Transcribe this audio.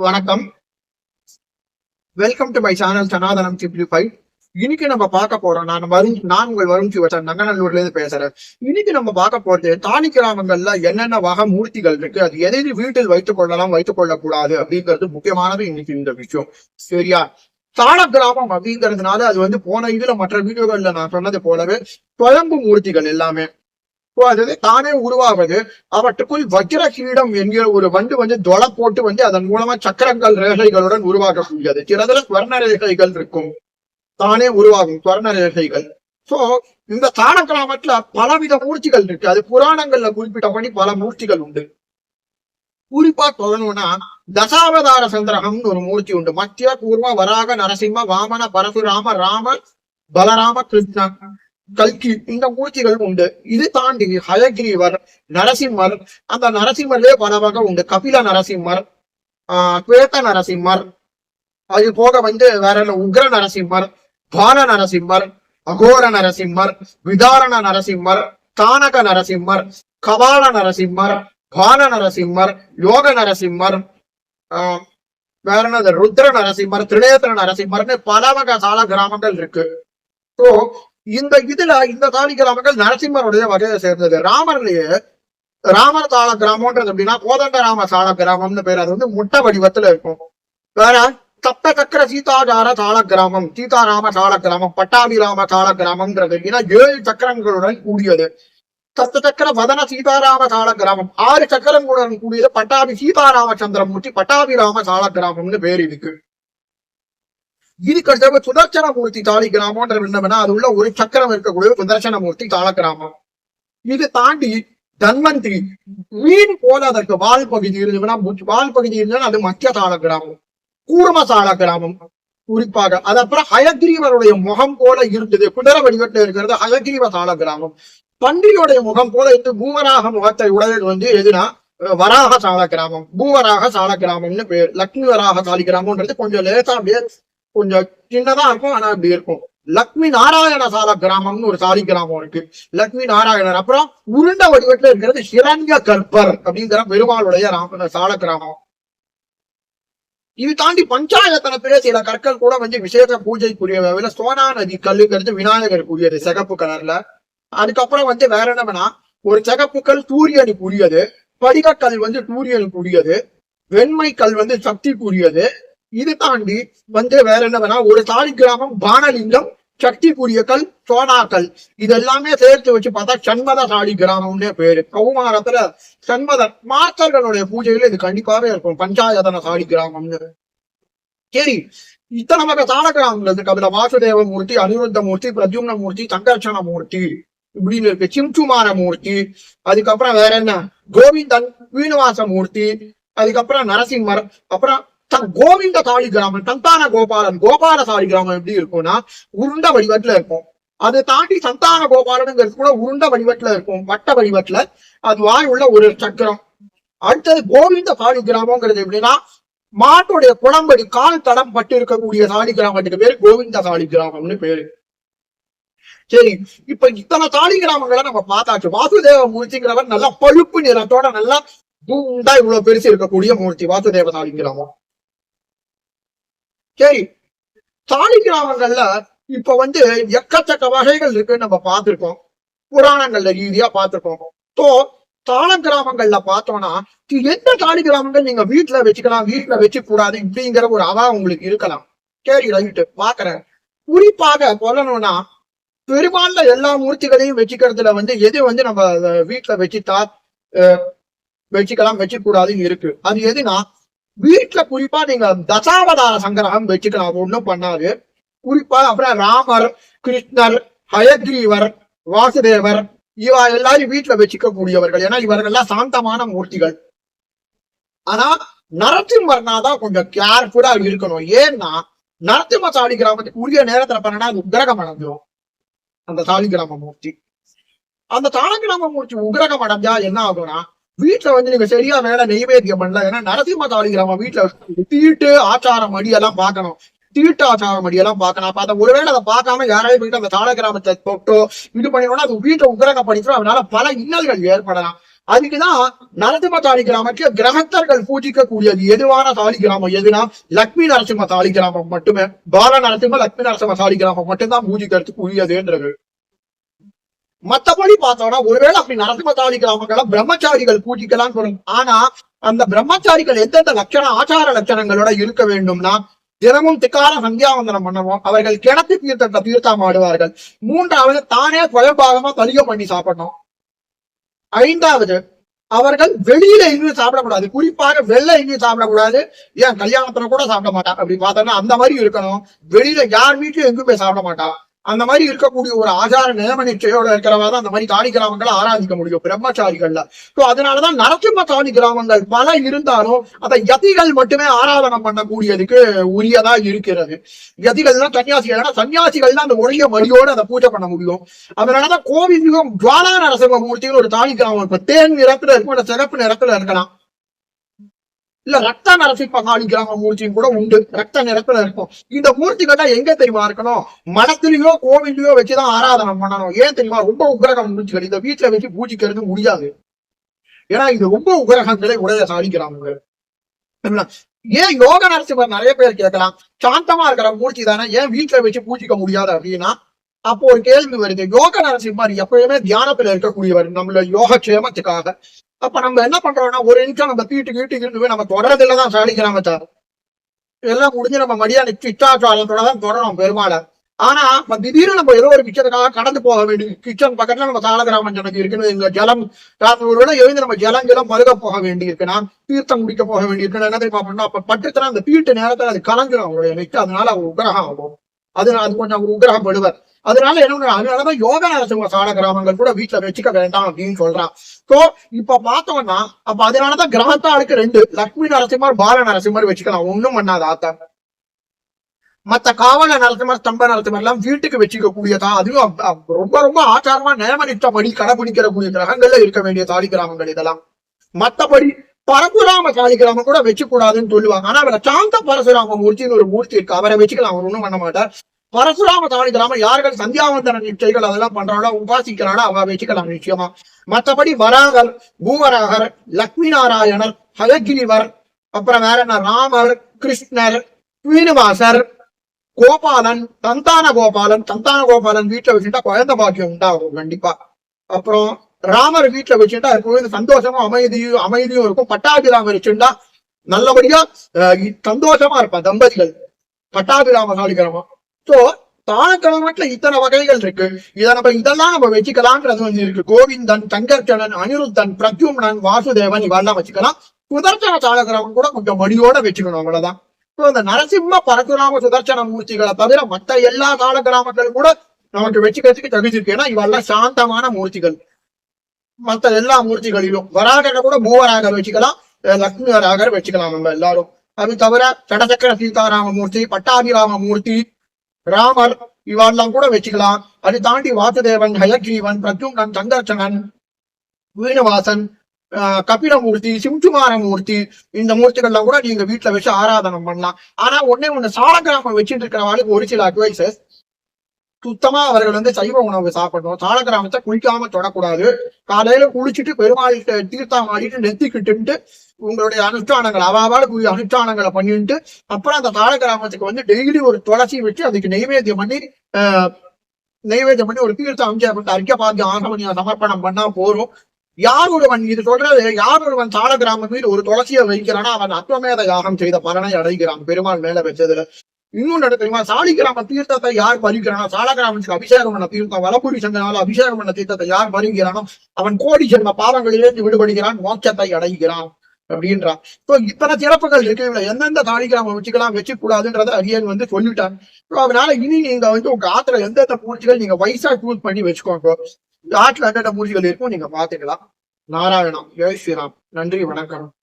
வணக்கம். Welcome to my channel Sanatanam simplified இன்னைக்கு நம்ம பார்க்க போறோம். நான் வரும் நான் உங்கள் வரும் சிவசன் நங்கநல்லூர்ல இருந்து பேசுறேன். இன்னைக்கு நம்ம பார்க்க போறது தானி கிராமங்கள்ல என்னென்ன வகை மூர்த்திகள் இருக்கு? அது எதை வீட்டில் வைத்துக் கொள்ளலாம் வைத்துக் கொள்ளக்கூடாது அப்படிங்கிறது முக்கியமானது இன்னைக்கு இந்த விஷயம் சரியா? தாள கிராமம் அப்படிங்கிறதுனால அது வந்து போன இதுல மற்ற வீடியோகள்ல நான் சொன்னது போலவே குழம்பு மூர்த்திகள் எல்லாமே. அதாவது தானே உருவாவது. அவற்றுக்குள் வஜ்ர கிரீடம் என்கிற ஒரு வண்டு வந்து தொலை போட்டு வந்து அதன் மூலமா சக்கரங்கள் ரேகைகளுடன் உருவாக்கக்கூடியது. சிலதுல ஸ்வர்ண ரேகைகள் இருக்கும். தானே உருவாகும் ஸ்வர்ண ரேகைகள் சோ இந்த தான கிராமத்துல பலவித மூர்த்திகள் இருக்கு. அது புராணங்கள்ல குறிப்பிட்டபடி பல மூர்த்திகள் உண்டு. குறிப்பா சொல்லணும்னா தசாவதார சந்திரகம்னு ஒரு மூர்த்தி உண்டு. மத்திய பூர்வ வராக நரசிம்ம வாமன பரசுராம ராம பலராம கிருஷ்ணன் கல்கி இந்த மூர்த்திகள் உண்டு. இது தாண்டி ஹயகிரிவர் நரசிம்மர் அந்த நரசிம்மர்லயே பல வகை உண்டு. கபில நரசிம்மர் ஆஹ் குவேத்த நரசிம்மர் அது போக வந்து வேற என்ன உக்ர நரசிம்மர் பால நரசிம்மர் அகோர நரசிம்மர் விதாரண நரசிம்மர் தானக நரசிம்மர் கபால நரசிம்மர் பால நரசிம்மர் யோக நரசிம்மர் ஆஹ் வேற என்னது ருத்ர நரசிம்மர் திரிநேத்திர நரசிம்மர்னு பல வகை சால கிராமங்கள் இருக்கு. ஸோ இந்த இதுல இந்த தாலி கிராமங்கள் நரசிம்மருடைய வகையை சேர்ந்தது. ராமருடைய ராமர் தாள கிராமம்ன்றது அப்படின்னா கோதண்ட ராம சால கிராமம்னு பேர். அது வந்து முட்டை வடிவத்துல இருக்கும். வேற தப்ப சக்கர சீதாச்சார சால கிராமம் சீதாராம சால கிராமம் பட்டாபிராம சால கிராமம்ன்றது ஏன்னா ஏழு சக்கரங்களுடன் கூடியது. தத்த சக்கர வதன சீதாராம சால கிராமம் ஆறு சக்கரங்களுடன் கூடியது பட்டாபி சீதாராமச்சந்திரமூர்த்தி பட்டாபிராம சால கிராமம்னு பேர் இருக்கு. இதுக்கு அடுத்தது சுதர்சன மூர்த்தி தாலி என்னன்னா அது உள்ள ஒரு சக்கரம் இருக்கக்கூடிய சுதர்சன மூர்த்தி தாள கிராமம் இது தாண்டி தன்வந்திரி மீன் போல அதற்கு வால் பகுதி இருந்ததுன்னா வால் பகுதி இருந்ததுன்னா அது மத்திய தாள கிராமம் கூர்ம சால கிராமம் குறிப்பாக அது அப்புறம் ஹயகிரீவருடைய முகம் போல இருந்தது குதிரை வடிவத்தில் இருக்கிறது ஹயகிரீவ சால கிராமம் பன்றியுடைய முகம் போல இருந்து பூவராக முகத்தை உடலில் வந்து எதுனா வராக சால கிராமம் பூவராக சால கிராமம்னு பேர் லக்ஷ்மி வராக சாலி கிராமம்ன்றது கொஞ்சம் லேசா அப்படியே கொஞ்சம் சின்னதா இருக்கும் ஆனா அப்படி இருக்கும். லக்ஷ்மி நாராயண சால கிராமம்னு ஒரு சாலி கிராமம் இருக்கு. லக்ஷ்மி நாராயணர். அப்புறம் உருண்ட வடிவத்துல இருக்கிறது ஹிரண்ய கற்பர் அப்படிங்கிற பெருமாளுடைய ராம சால கிராமம். இது தாண்டி பஞ்சாயத்தனத்திலே சில கற்கள் கூட வந்து விசேஷ பூஜைக்குரியவை சோனா நதி கல்லுங்கிறது விநாயகருக்குரியது சிகப்பு கலர்ல. அதுக்கப்புறம் வந்து வேற என்னன்னா ஒரு சிகப்பு கல் சூரியனுக்குரியது படிகக்கல் வந்து சூரியனுக்குரியது வெண்மை கல் வந்து சக்திக்குரியது இது தாண்டி வந்து வேற என்ன ஒரு தாலி கிராமம் பானலிங்கம் சக்திக்குரிய கல் சோனாக்கல். இது எல்லாமே சேர்த்து வச்சு பார்த்தா சண்மத தாலி கிராமம்னே பேரு. கௌமாரத்துல சண்மத மாஸ்டர்களுடைய பூஜையில இது கண்டிப்பாவே இருக்கும். பஞ்சாயத்தன தாலி கிராமம்னு. சரி இத்தனை வகை தாள கிராமங்கள் இருக்கு. அதுல வாசுதேவ மூர்த்தி அனிருத்த மூர்த்தி பிரத்யும்ன மூர்த்தி சங்கர்ஷண மூர்த்தி இப்படின்னு இருக்கு. சிம்சுமார மூர்த்தி அதுக்கப்புறம் வேற என்ன? கோவிந்தன் ஸ்ரீனிவாச மூர்த்தி அதுக்கப்புறம் நரசிம்மர் அப்புறம் தன் கோவிந்த தாலி கிராமம் சந்தான கோபாலன் கோபால தாலி கிராமம் எப்படி இருக்கும்னா உருண்ட வடிவத்துல இருக்கும். அதை தாண்டி சந்தான கோபாலனுங்கிறது கூட உருண்ட வடிவத்துல இருக்கும் வட்ட வடிவத்துல. அது வாய் உள்ள ஒரு சக்கரம். அடுத்தது கோவிந்த தாலி எப்படின்னா மாட்டுடைய குளம்படி கால் தடம் பட்டு இருக்கக்கூடிய தாலி கிராமத்துக்கு பேரு கோவிந்த தாலி கிராமம்னு பேரு. சரி இப்ப இத்தனை தாலி கிராமங்களை நம்ம பார்த்தாச்சு. வாசுதேவ மூர்த்திங்கிறவர் நல்லா பழுப்பு நிறத்தோட நல்லா குண்டா இவ்வளவு பெருசு இருக்கக்கூடிய மூர்த்தி வாசுதேவ தாலி கிராமம். சரி தாலி கிராமங்கள்ல இப்ப வந்து எக்கச்சக்க வகைகள் இருக்குன்னு நம்ம பார்த்திருக்கோம். புராணங்கள்ல ரீதியா பார்த்திருக்கோம். ஸோ தாள கிராமங்கள்ல பார்த்தோம்னா எந்த தாலி கிராமங்கள் நீங்க வீட்டுல வச்சுக்கலாம் வீட்டுல வச்சு கூடாது இப்படிங்கிற ஒரு அவா உங்களுக்கு இருக்கலாம். சரி ரைட்டு பாக்குறேன். குறிப்பாக சொல்லணும்னா பெரும்பான்ல எல்லா மூர்த்திகளையும் வச்சுக்கிறதுல வந்து எது வந்து நம்ம வீட்டுல வச்சுட்டா அஹ், வச்சுக்கலாம் வச்சுக்கூடாதுன்னு இருக்கு. அது எதுனா வீட்டுல குறிப்பா நீங்க தசாவதார சங்கிரகம் வச்சுக்கலாம் ஒண்ணும் பண்ணாது. குறிப்பா அப்புறம் ராமர் கிருஷ்ணர் ஹயக்ரீவர் வாசுதேவர் இவா எல்லாரும் வீட்டுல வச்சுக்க கூடியவர்கள் ஏன்னா எல்லாம் சாந்தமான மூர்த்திகள். ஆனா நரசிம்மர்னா தான் கொஞ்சம் கேர்ஃபுல்லா இருக்கணும். ஏன்னா நரசிம்ம சாலி கிராமத்துக்கு உரிய நேரத்துல பண்ணனா அது உக்ரகம் அடைஞ்சிடும் அந்த சாலி கிராம மூர்த்தி. அந்த சாலி கிராம மூர்த்தி உக்ரகம் அடைஞ்சா என்ன ஆகும்னா வீட்டுல வந்து நீங்க சரியா வேலை நெய்வேத்தியம் பண்ணல. ஏன்னா நரசிம்ம தாலி வீட்டுல தீட்டு ஆச்சாரம் அடி எல்லாம் பார்க்கணும். தீட்டு ஆச்சாரம் அடி எல்லாம் பார்க்கணும். அப்ப அதை ஒருவேளை அதை பார்க்காம யாராவது போயிட்டு அந்த தாள கிராமத்தை தொட்டோ இது பண்ணினோம்னா அது வீட்டை உக்ரகம் பண்ணிட்டு அதனால பல இன்னல்கள் ஏற்படலாம். அதுக்குதான் நரசிம்ம தாலி கிராமத்துல கிரகத்தர்கள் பூஜிக்க கூடியது எதுவான தாலி கிராமம் எதுனா லக்ஷ்மி நரசிம்ம தாலி கிராமம் மட்டுமே. பால நரசிம்ம லக்ஷ்மி நரசிம்ம தாலி கிராமம் மட்டும்தான் பூஜிக்கிறதுக்கு உரியதுன்றது. மத்தபடி பார்த்தோம்னா ஒருவேளை அப்படி நரசிம்ம தாலி கிராமங்களை பிரம்மச்சாரிகள் பூஜிக்கலாம் சொல்லணும் ஆனா அந்த பிரம்மச்சாரிகள் எந்தெந்த லட்சண ஆச்சார லட்சணங்களோட இருக்க வேண்டும்னா தினமும் திக்கார சந்தியாவந்தனம் பண்ணுவோம். அவர்கள் கிணத்து தீர்த்தத்தை தீர்த்தம் ஆடுவார்கள். மூன்றாவது தானே குழம்பாகமா தலிகம் பண்ணி சாப்பிடணும். ஐந்தாவது அவர்கள் வெளியில எங்கேயும் சாப்பிடக்கூடாது. குறிப்பாக வெளில எங்கேயும் சாப்பிடக்கூடாது. ஏன் கல்யாணத்துல கூட சாப்பிட மாட்டான். அப்படி பார்த்தோம்னா அந்த மாதிரி இருக்கணும். வெளியில யார் வீட்லயும் எங்கேயும் போய் சாப்பிட மாட்டான். அந்த மாதிரி இருக்கக்கூடிய ஒரு ஆச்சார நியம நிச்சயோட இருக்கிறவா தான் அந்த மாதிரி தாடி கிராமங்களை ஆராதிக்க முடியும் பிரம்மச்சாரிகள்ல. ஸோ அதனாலதான் நரசிம்ம தாடி கிராமங்கள் பல இருந்தாலும் அதை யதிகள் மட்டுமே ஆராதனம் பண்ணக்கூடியதுக்கு உரியதா இருக்கிறது. யதிகள்னா சன்னியாசிகள் சன்னியாசிகள் தான் அந்த ஒழிய மடியோட அதை பூஜை பண்ண முடியும். அதனாலதான் கோவிலும் ஜுவாலா நரசிம்ம மூர்த்தின்னு ஒரு தாடி கிராமம் இப்ப தேன் நிறத்துல இருக்கும் சிறப்பு நிறத்துல இருக்கலாம். இல்ல ரத்த நரசிம்ம காளி மூர்த்தியும் கூட உண்டு. ரத்த நிறத்துல இருக்கும் இந்த மூர்த்திகள்லாம் எங்க தெரியுமா இருக்கணும்? மனத்திலயோ கோவிலையோ வச்சுதான் ஆராதனை பண்ணணும். ஏன் தெரியுமா? ரொம்ப உக்ரகம் மூர்த்திகள். இந்த வீட்டுல வச்சு பூஜிக்கிறது முடியாது. ஏன்னா இது ரொம்ப உக்ரகங்களை உடைய சாதிக்கிறாங்க. ஏன் யோக நரசிம்மர் நிறைய பேர் கேட்கலாம்? சாந்தமா இருக்கிற மூர்த்தி தானே. ஏன் வீட்டுல வச்சு பூஜிக்க முடியாது அப்படின்னா அப்போ ஒரு கேள்வி வருது. யோக நரசிம்மர் எப்பயுமே தியானத்துல இருக்கக்கூடியவர். நம்மள யோக க்ஷேமத்துக்காக அப்ப நம்ம என்ன பண்றோம்னா ஒரு நிமிஷம் நம்ம தீட்டு கீட்டு கீட்டு போய் நம்ம தொடரதுல தான் சாதிக்கிறாங்க சார் எல்லாம் முடிஞ்சு நம்ம மடியான இச்சாச்சாரத்தோட தான் தொடரும் பெருமாளை. ஆனா திடீர்னு நம்ம ஏதோ ஒரு கிச்சனுக்காக கடந்து போக வேண்டிய கிச்சன் பக்கத்துல நம்ம சாலகிராமம் எனக்கு இருக்குன்னு இங்க ஜலம் ஒரு எழுந்து நம்ம ஜலம் ஜலம் மருக போக வேண்டி இருக்குன்னா தீர்த்தம் குடிக்க போக வேண்டியிருக்குன்னு என்ன தெரியுமா பண்ணா அப்ப பட்டுத்தனா அந்த தீட்டு நேரத்துல அது கலந்துரும் அவருடைய நெச்சு அதனால அவர் உக்ரகம் ஆகும். அது அது கொஞ்சம் அவர் உக்ரகம் படுவார் அதனால என்ன அதனாலதான் யோக நரசிம்ம சால கிராமங்கள் கூட வீட்டுல வச்சுக்க வேண்டாம் அப்படின்னு சொல்றான். சோ இப்ப பார்த்தோம்னா அப்ப அதனாலதான் கிரகத்தாளுக்கு ரெண்டு. லக்ஷ்மி நரசிம்மர் பால நரசிம்மர் வச்சுக்கலாம். ஒண்ணும் பண்ணாத ஆத்தாங்க மத்த காவல நரசிம்மர் ஸ்தம்ப நரசிம்மர் எல்லாம் வீட்டுக்கு வச்சுக்க கூடியதா அதுவும் ரொம்ப ரொம்ப ஆச்சாரமா நியமனித்தபடி கடைபிடிக்கிற கூடிய கிரகங்கள்ல இருக்க வேண்டிய தாலி கிராமங்கள் இதெல்லாம். மத்தபடி பரசுராம தாலி கூட வச்சுக்கூடாதுன்னு சொல்லுவாங்க. ஆனா அவரை சாந்த பரசுராம மூர்த்தின்னு ஒரு மூர்த்தி இருக்கு. அவரை வச்சுக்கலாம் அவர் ஒன்றும் பண்ண மாட்டார். பரசுராம தாலி கிராமம் யார்கள் சந்தியாவந்தன நிச்சயங்கள் அதெல்லாம் பண்றாளோ உபாசிக்கிறாளோ அவ வச்சுக்கலாம் நிச்சயமா. மத்தபடி வராகர் பூவராகர் லக்ஷ்மி நாராயணர் ஹயகிரிவர் அப்புறம் வேற என்ன? ராமர் கிருஷ்ணர் ஸ்ரீனிவாசர் கோபாலன் சந்தான கோபாலன் சந்தான கோபாலன் வீட்டை வச்சுட்டா குழந்தை பாக்கியம் உண்டாகும் கண்டிப்பா. அப்புறம் ராமர் வீட்டுல வச்சுட்டா எப்பொழுது சந்தோஷமும் அமைதியும் அமைதியும் இருக்கும். பட்டாபிராமர் வச்சுட்டா நல்லபடியா சந்தோஷமா இருப்பான் தம்பதிகள். பட்டாபிராம சாலிகிராமம் சோ தானக்கிழமத்துல இத்தனை வகைகள் இருக்கு. இத நம்ம இதெல்லாம் நம்ம வச்சுக்கலாம்ன்றது வந்து இருக்கு. கோவிந்தன் சங்கர்ச்சனன் அனிருத்தன் பிரத்யும்னன் வாசுதேவன் இவெல்லாம் வச்சுக்கலாம். சுதர்சன சாலகிராமம் கூட கொஞ்சம் மடியோட வச்சுக்கணும் அவ்வளவுதான். இப்போ இந்த நரசிம்ம பரசுராம சுதர்சன மூர்த்திகளை தவிர மத்த எல்லா கால கிராமங்களும் கூட நமக்கு வச்சுக்கிறதுக்கு தகுதி இருக்கு. ஏன்னா இவெல்லாம் சாந்தமான மூர்த்திகள். மற்ற எல்லா மூர்த்திகளிலும் வராகரை கூட மூவராகர் வச்சுக்கலாம் லக்ஷ்மி வராகர் வச்சுக்கலாம் நம்ம எல்லாரும். அது தவிர சடசக்கர சீதாராம மூர்த்தி பட்டாபிராம மூர்த்தி ராமர் இவெல்லாம் கூட வச்சுக்கலாம். அது தாண்டி வாசுதேவன் ஹயக்ரீவன் பிரத்யும்னன் சங்கர்ச்சனன் வீணவாசன் ஆஹ் கபிலமூர்த்தி சிம்சுமார மூர்த்தி இந்த மூர்த்திகள்லாம் கூட நீங்க வீட்டுல வச்சு ஆராதனம் பண்ணலாம். ஆனா ஒன்னே ஒண்ணு சாலகிராமம் வச்சுட்டு இருக்கிறவாளுக்கு ஒரு சில அட்வைசஸ் சுத்தமா அவர்கள் வந்து சைவ உணவு சாப்பிடணும். சாலக்கிராமத்தை குளிக்காம தொடக்கூடாது. காலையில குளிச்சுட்டு பெருமாள் தீர்த்தம் ஆடிட்டு நெத்திக்கிட்டு உங்களுடைய அனுஷ்டானங்கள் அவாவாளுக்கு அனுஷ்டானங்களை பண்ணிட்டு அப்புறம் அந்த சாலக்கிராமத்துக்கு வந்து டெய்லி ஒரு துளசி வச்சு அதுக்கு நெய்வேத்தியம் பண்ணி ஆஹ் நெய்வேத்தியம் பண்ணி ஒரு தீர்த்தம் அமைச்சு அறிக்கை பார்த்து ஆசமணியா சமர்ப்பணம் பண்ணா போறோம் யார் ஒருவன் இது சொல்றது யார் ஒருவன் சால கிராமம் மீது ஒரு துளசியை வைக்கிறானா அவன் அத்வமேத யாகம் செய்த பலனை அடைகிறான். பெருமாள் மேல வச்சதுல. இன்னொன்னு என்ன தெரியுமா? சாலி கிராம தீர்த்தத்தை யார் பறிக்கிறானோ சால கிராமத்துக்கு அபிஷேகம் பண்ண தீர்த்தம் வலப்புரி சங்கனால அபிஷேகம் பண்ண தீர்த்தத்தை யார் பறிக்கிறானோ அவன் கோடி ஜென்ம பாவங்களிலிருந்து விடுபடுகிறான் மோட்சத்தை அடைகிறான் அப்படின்றான். இப்போ இத்தனை சிறப்புகள் இருக்கு. இதுல எந்தெந்த தாலி கிராமம் வச்சுக்கலாம் வச்சுக்கூடாதுன்றத அரியன் வந்து சொல்லிட்டான். So, அதனால இனி நீங்க வந்து உங்க ஆத்துல எந்தெந்த பூச்சிகள் நீங்க வயசா சூஸ் பண்ணி வச்சுக்கோங்க. ஆற்றுல எந்தெந்த பூச்சிகள் இருக்கும் நீங்க பாத்துக்கலாம் நாராயணம் ஜெய் ஸ்ரீராம். நன்றி வணக்கம்.